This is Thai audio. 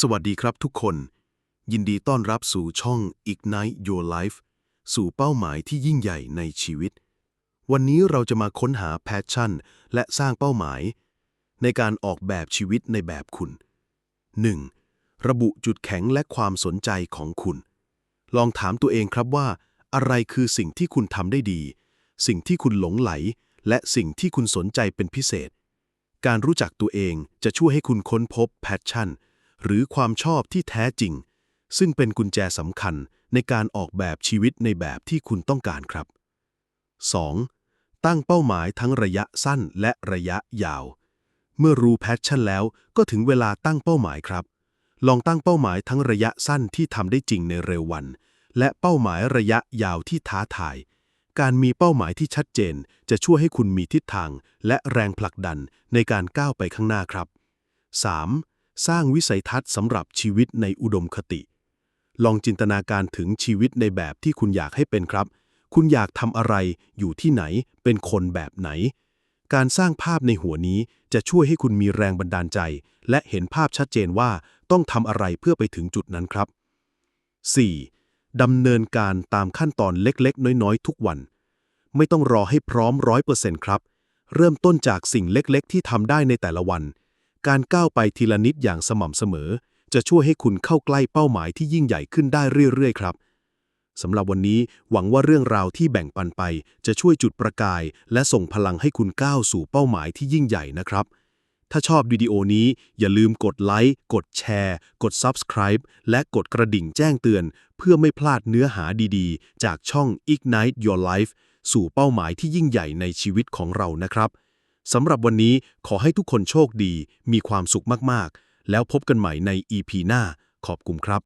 สวัสดีครับทุกคน ยินดีต้อนรับสู่ช่อง Ignite Your Life สู่เป้าหมายที่ยิ่งใหญ่ในชีวิต วันนี้เราจะมาค้นหาแพชชั่น และสร้างเป้าหมาย ในการออกแบบชีวิตในแบบคุณ 1. ระบุจุดแข็งและความสนใจของคุณ ลองถามตัวเองครับว่า อะไรคือสิ่งที่คุณทำได้ดี สิ่งที่คุณหลงไหล และสิ่งที่คุณสนใจเป็นพิเศษ การรู้จักตัวเองจะช่วยให้คุณค้นพบแพชชั่น หรือความชอบที่แท้จริง ซึ่งเป็นกุญแจสำคัญในการออกแบบชีวิตในแบบที่คุณต้องการครับ 2. ตั้งเป้าหมายทั้งระยะสั้นและระยะยาว เมื่อรู้แพชชั่นแล้วก็ถึงเวลาตั้งเป้าหมายครับ ลองตั้งเป้าหมายทั้งระยะสั้นที่ทำได้จริงในเร็ววัน และเป้าหมายระยะยาวที่ท้าทาย การมีเป้าหมายที่ชัดเจน จะช่วยให้คุณมีทิศทาง และแรงผลักดันในการก้าวไปข้างหน้าครับ 3. สร้างวิสัยทัศน์สำหรับชีวิตในอุดมคติ ลองจินตนาการถึงชีวิตในแบบที่คุณอยากให้เป็นครับ คุณอยากทำอะไร อยู่ที่ไหน เป็นคนแบบไหน การสร้างภาพในหัวนี้จะช่วยให้คุณมีแรงบันดาลใจ และเห็นภาพชัดเจนว่าต้องทำอะไรเพื่อไปถึงจุดนั้นครับ 4. ดำเนินการตามขั้นตอนเล็กๆ น้อยๆ ทุกวัน ไม่ต้องรอให้พร้อมร้อยเปอร์เซ็นต์ครับ เริ่มต้นจากสิ่งเล็กๆ ที่ทำได้ในแต่ละวัน การก้าวไปทีละนิดอย่างสม่ำเสมอ จะช่วยให้คุณเข้าใกล้เป้าหมายที่ยิ่งใหญ่ขึ้นได้เรื่อยๆ ครับสำหรับวันนี้หวังว่าเรื่องราวที่แบ่งปันไป จะช่วยจุดประกาย และส่งพลังให้คุณก้าวสู่เป้าหมายที่ยิ่งใหญ่นะครับ ถ้าชอบวิดีโอนี้อย่าลืมกดไลค์กดแชร์ กด Subscribe และกดกระดิ่งแจ้งเตือน เพื่อไม่พลาดเนื้อหาดีๆ จากช่อง Ignite Your Life สู่เป้าหมายที่ยิ่งใหญ่ในชีวิตของเรานะครับ สำหรับวันนี้ขอให้ทุกคนโชคดี มีความสุขมาก ๆ แล้วพบกันใหม่ใน EP หน้า ขอบคุณครับ